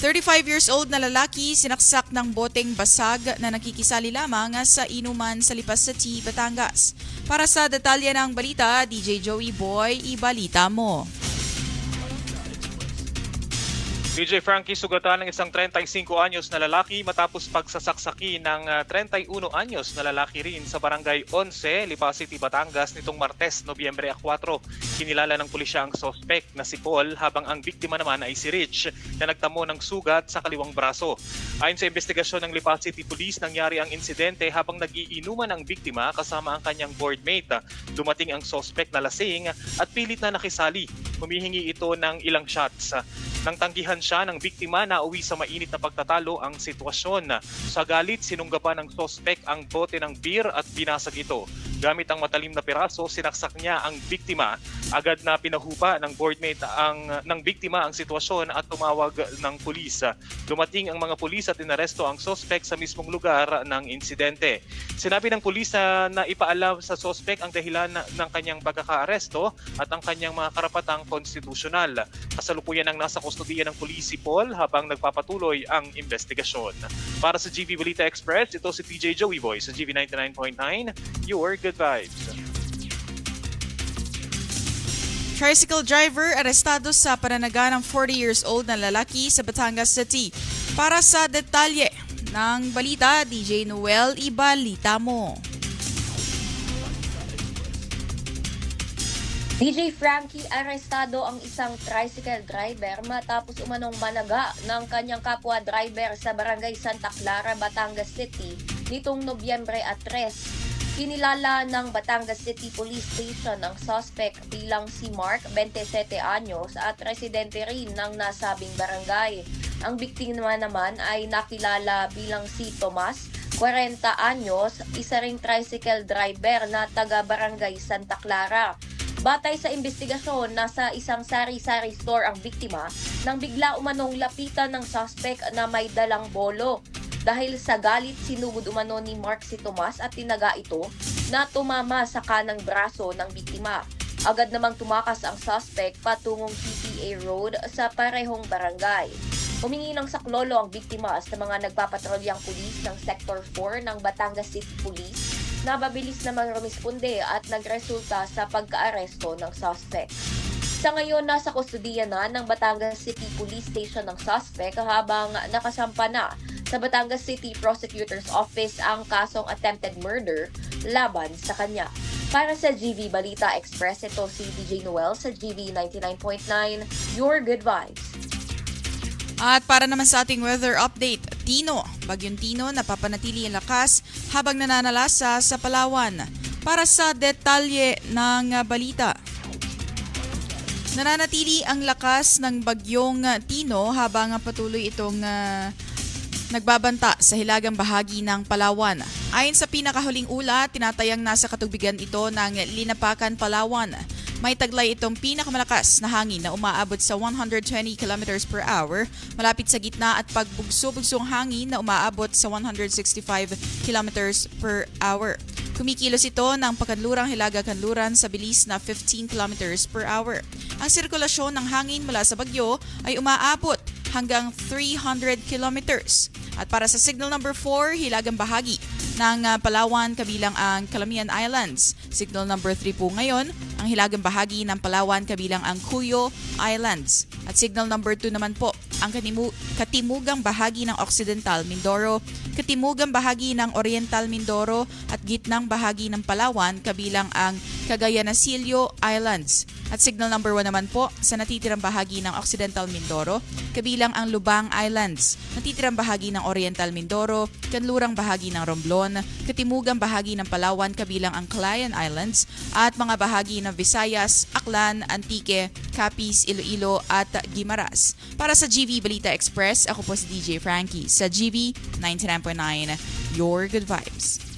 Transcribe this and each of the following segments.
35 years old na lalaki sinaksak ng boteng basag na nakikisali lamang sa inuman sa Lipas T, Batangas. Para sa detalye ng balita, DJ Joey Boy, ibalita mo. DJ Frankie sugatan ng isang 35 anyos na lalaki matapos pagsasaksaki ng ah, 31 anyos na lalaki rin sa barangay 11, Lipa City, Batangas nitong Martes, Nobyembre 4. Kinilala ng pulisya ang sospek na si Paul habang ang biktima naman ay si Rich na nagtamo ng sugat sa kaliwang braso. Ayon sa investigasyon ng Lipa City Police, nangyari ang insidente habang nagiinuman ang biktima kasama ang kanyang boardmate. Dumating ang sospek na lasing at pilit na nakisali. Humihingi ito ng ilang shots. Nang tanggihan siya ng biktima na uwi sa mainit na pagtatalo ang sitwasyon. Sa galit, sinunggaban ng sospek ang bote ng beer at binasag ito. Gamit ang matalim na piraso, sinaksak niya ang biktima. Agad na pinahupa ng boardmate ang, ng biktima ang sitwasyon at tumawag ng pulis. Dumating ang mga pulis at inaresto ang sospek sa mismong lugar ng insidente. Sinabi ng pulis na, na ipaalam sa sospek ang dahilan ng kanyang pagkakaaresto at ang kanyang mga karapatang konstitusyonal. Kasalukuyan ang nasa kustodiya ng pulis Paul habang nagpapatuloy ang investigasyon. Para sa GV Balita Express, ito si TJ Joey Boy sa GV 99.9, your good vibes. Tricycle driver arestado sa pananaga ng 40 years old na lalaki sa Batangas City. Para sa detalye ng balita, DJ Noel, ibalita mo. DJ Frankie arestado ang isang tricycle driver matapos umanong managa ng kanyang kapwa driver sa barangay Santa Clara, Batangas City nitong Nobyembre at 3. Kinilala ng Batangas City Police Station ang suspect bilang si Mark, 27 anyos at residente rin ng nasabing barangay. Ang biktima naman ay nakilala bilang si Tomas, 40 anyos, isa ring tricycle driver na taga barangay Santa Clara. Batay sa investigasyon, nasa isang sari-sari store ang biktima nang bigla umanong lapitan ng suspect na may dalang bolo. Dahil sa galit, sinugod umano ni Mark si Tomas at tinaga ito na tumama sa kanang braso ng biktima. Agad namang tumakas ang suspect patungong PPA Road sa parehong barangay. Humingi ng saklolo ang biktima sa mga nagpapatrolyang pulis ng Sector 4 ng Batangas City Police na mabilis namang rumisponde at nagresulta sa pagkaaresto ng suspect. Sa ngayon, nasa kustudiya na ng Batangas City Police Station ng suspect habang nakasampa na sa Batangas City Prosecutor's Office ang kasong attempted murder laban sa kanya. Para sa GV Balita Express, ito si DJ Noel sa GV 99.9, Your Good Vibes. At para naman sa ating weather update, Tino, Bagyong Tino napapanatili ang lakas habang nananalasa sa Palawan. Para sa detalye ng balita, nananatili ang lakas ng Bagyong uh, Tino habang patuloy itong uh, nagbabanta sa hilagang bahagi ng Palawan. Ayon sa pinakahuling ulat, tinatayang nasa katubigan ito ng Linapakan, Palawan. May taglay itong pinakamalakas na hangin na umaabot sa 120 km per hour malapit sa gitna at pagbugso-bugsong hangin na umaabot sa 165 km per hour. Kumikilos ito ng pakanlurang hilaga-kanluran sa bilis na 15 km per hour. Ang sirkulasyon ng hangin mula sa bagyo ay umaabot hanggang 300 kilometers. At para sa signal number 4, hilagang bahagi ng uh, Palawan kabilang ang Calamian Islands. Signal number 3 po ngayon, ang hilagang bahagi ng Palawan kabilang ang Cuyo Islands. At signal number 2 naman po, ang katimu- katimugang bahagi ng Occidental Mindoro, katimugang bahagi ng Oriental Mindoro at gitnang bahagi ng Palawan kabilang ang Cagayanacillo Islands. At signal number 1 naman po sa natitirang bahagi ng Occidental Mindoro, kabilang ang Lubang Islands, natitirang bahagi ng Oriental Mindoro, kanlurang bahagi ng Romblon, katimugang bahagi ng Palawan kabilang ang Calayan Islands, at mga bahagi ng Visayas, Aklan, Antique, Capiz, Iloilo at Guimaras. Para sa GV Balita Express, ako po si DJ Frankie sa GV 99.9, Your Good Vibes.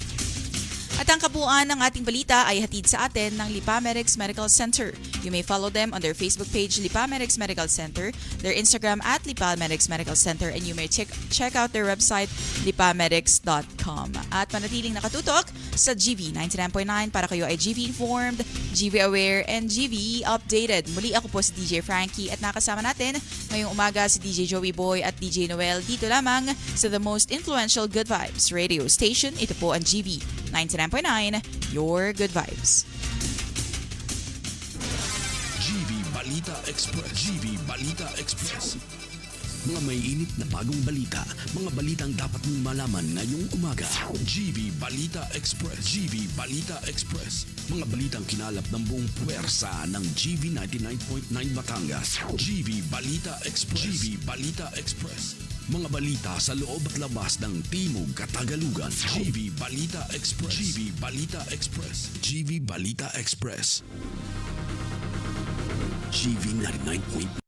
At ang kabuuan ng ating balita ay hatid sa atin ng Lipamedics Medical Center. You may follow them on their Facebook page, Lipamedics Medical Center, their Instagram at Lipamedics Medical Center, and you may check, check out their website, lipamedics.com. At manatiling nakatutok sa GV 99.9 para kayo ay GV informed, GV aware, and GV updated. Muli ako po si DJ Frankie at nakasama natin ngayong umaga si DJ Joey Boy at DJ Noel dito lamang sa the most influential Good Vibes radio station. Ito po ang GV 99.9, your good vibes. GV Balita Express. GV Balita Express. Mga may init na bagong balita. Mga balitang dapat mong malaman ngayong umaga. GV Balita Express. GV Balita Express. Mga balitang kinalap ng buong puwersa ng GV 99.9 Batangas. GV Balita Express. GV Balita Express. Mga balita sa loob at labas ng Timog Katagalugan. GV Balita Express. GV Balita Express. GV Balita Express. GV 99.9